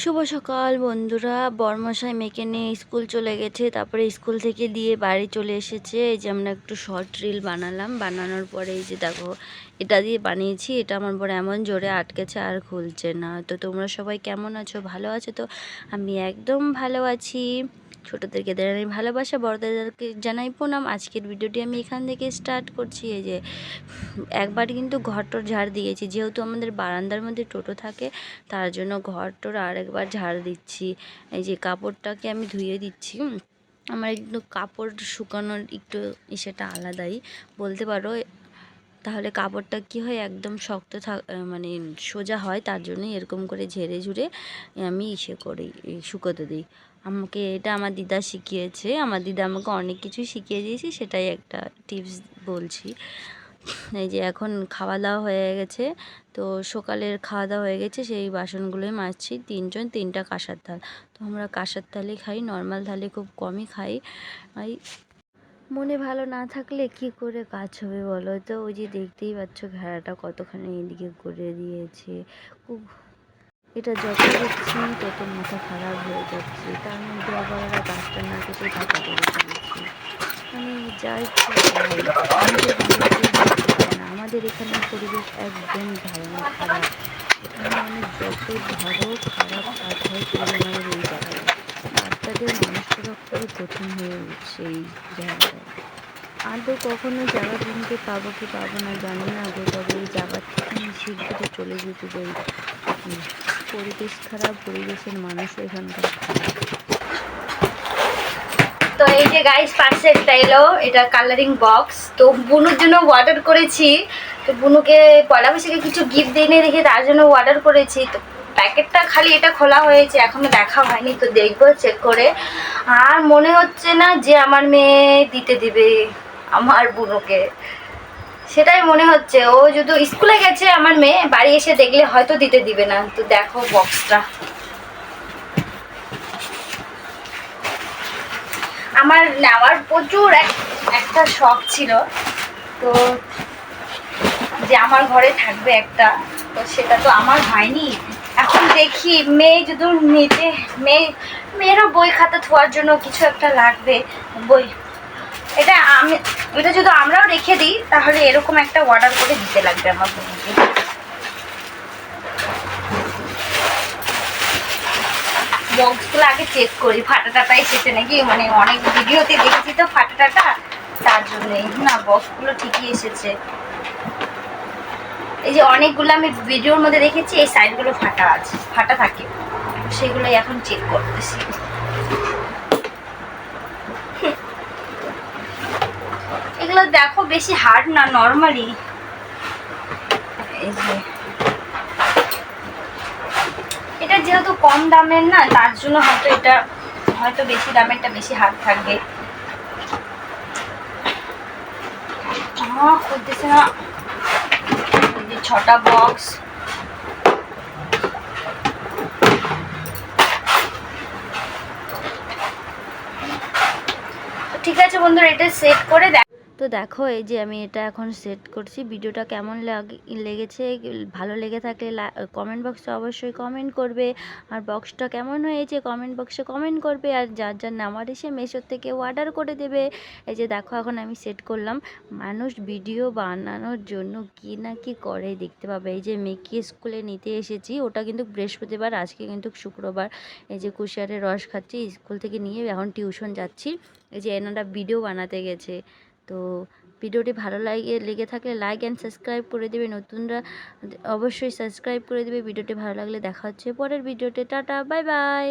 শুভ সকাল বন্ধুরা। বর্মশাই মেয়েকে নিয়ে স্কুল চলে গেছে, তারপরে স্কুল থেকে দিয়ে বাড়ি চলে এসেছে। এই যে আমরা একটু শর্ট রিল বানালাম। বানানোর পরে এই যে দেখো, এটা দিয়ে বানিয়েছি, এটা আমার বড় এমন জোরে আটকেছে আর খুলছে না। তো তোমরা সবাই কেমন আছো? ভালো আছো? তো আমি একদম ভালো আছি। ছোটোদেরকে জানাই ভালোবাসা, বড়দেরকে জানাই প্রণাম। আজকের ভিডিওটি আমি এখান থেকে স্টার্ট করছি। এই যে, একবার কিন্তু ঘরটোর ঝাড় দিয়েছি। যেহেতু আমাদের বারান্দার মধ্যে টোটো থাকে, তার জন্য ঘরটোর আর একবার ঝাড় দিচ্ছি। এই যে, কাপড়টাকে আমি ধুয়ে দিচ্ছি আমার একটু কাপড় শুকানোর একটু সেটা আলাদাই। বলতে পারো, তাহলে কাপড়টা কি হয়, একদম শক্ত থাক মানে সোজা হয়, তার জন্যই এরকম করে ঝেড়ে ঝুড়ে আমি ইসে করি শুকোতে দিই। আমাকে এটা আমার দিদা শিখিয়েছে। আমার দিদা আমাকে অনেক কিছু শিখিয়ে দিয়েছে, সেটাই একটা টিপস বলছি। এই যে এখন খাওয়া দাওয়া হয়ে গেছে, তো সকালের খাওয়া দাওয়া হয়ে গেছে, সেই বাসনগুলোই মাজছি। তিনজন, তিনটা কাঁসার থাল তো আমরা কাঁসার থালে খাই নর্মাল থালে খুব কমই খাই। এই মনে ভালো না থাকলে কি করে কাজ হবে বলো? তো ওই যে দেখতেই পাচ্ছ, ঘেরাটা কতখানি এদিকে করে দিয়েছে। খুব এটা যত দেখছি, তত মাথা খারাপ হয়ে যাচ্ছে। তার মধ্যে আবার ওরা গাছটা না কেটে ঢাকা করে। দিয়েছে মানে যা ইচ্ছে আমাদের এখানে পরিবেশ একদম ধারণা খারাপ। এখানে মানে যত ধরো খারাপ কাজ হয় আমাদের এই জায়গায় বাচ্চাদের মানুষটা খুবই কঠিন হয়ে উঠছে এই জায়গাটায় আদৌ কখনো জায়গা কিনতে পাবো কি পাবো না জানি না গো, তবে এই জায়গা থেকে আমি শীঘ্র চলে যেতে চাই। পরিবেশ খারাপ, পরিবেশের মানুষও এখানকার তো এই যে গাইস পার্সেলটা এলো এটা কালারিং বক্স তো বুনুর জন্য অর্ডার করেছি। তো বুনুকে পয়লা বৈশাখে কিছু গিফট এনে রেখে তার জন্য অর্ডার করেছি। তো প্যাকেটটা খালি এটা খোলা হয়েছে, এখনও দেখা হয়নি, তো দেখব চেক করে। আর মনে হচ্ছে না যে আমার মেয়ে দিতে দিবে আমার বুনুকে। সেটাই মনে হচ্ছে। ও যদি স্কুলে গেছে আমার মেয়ে, বাড়ি এসে দেখলে হয়তো দিতে দিবে না। তো দেখো বক্সটা আমার নেওয়ার প্রচুর এক- একটা শখ ছিল। তো যে আমার ঘরে থাকবে একটা, তো সেটা তো আমার হয়নি। এখন দেখি মেয়ে যদি নিতে, মেয়ে, মেয়েরও বই খাতা থোয়ার জন্য কিছু একটা লাগবে, বই। এটা আমি এটা যদি আমরাও রেখে দিই, তাহলে এরকম একটা অর্ডার করে দিতে লাগবে আমার বোনকে বক্সগুলো আগে চেক করি ফাটা টাটা এসেছে নাকি? মানে অনেক ভিডিওতে দেখেছি তো ফাটা টাটা তার জন্যই না বক্সগুলো ঠিকই এসেছে। এই যে অনেকগুলো আমি ভিডিওর মধ্যে দেখেছি, এই সাইডগুলো ফাটা আছে, ফাটা থাকে। সেগুলোই এখন চেক করতেছি। এগুলো দেখো বেশি হার্ড না নর্মালি এটা যেহেতু কম দামের না, তার জন্য হয়তো এটা, হয়তো বেশি দামেরটা বেশি হার্ড থাকবে। খুলতেছে না। ছটা বক্স ঠিক আছে বন্ধুরা, এটা সেট করে দেখ তো দেখো, এই যে আমি এটা এখন সেট করছি। ভিডিওটা কেমন লাগে, লেগেছে? ভালো লেগে থাকলে কমেন্ট বক্সে অবশ্যই কমেন্ট করবে। আর বক্সটা কেমন হয়েছে কমেন্ট বক্সে কমেন্ট করবে। আর যার যার নাম্বার এসে মেশোর থেকে অর্ডার করে দেবে। এই যে দেখো, এখন আমি সেট করলাম। মানুষ ভিডিও বানানোর জন্য কি না কি করে দেখতে পাবে? এই যে মেয়েকে স্কুলে নিতে এসেছি। ওটা কিন্তু বৃহস্পতিবার, আজকে কিন্তু শুক্রবার। এই যে কুশিয়ারের রস খাচ্ছি স্কুল থেকে নিয়ে এখন টিউশন যাচ্ছি। এই যে এনারা ভিডিও বানাতে গেছে। তো ভিডিওটি ভালো লাগে, লেগে থাকলে লাইক অ্যান্ড সাবস্ক্রাইব করে দেবে। নতুনরা অবশ্যই সাবস্ক্রাইব করে দেবে। ভিডিওটি ভালো লাগলে দেখা হচ্ছে পরের ভিডিওতে। Tata bye bye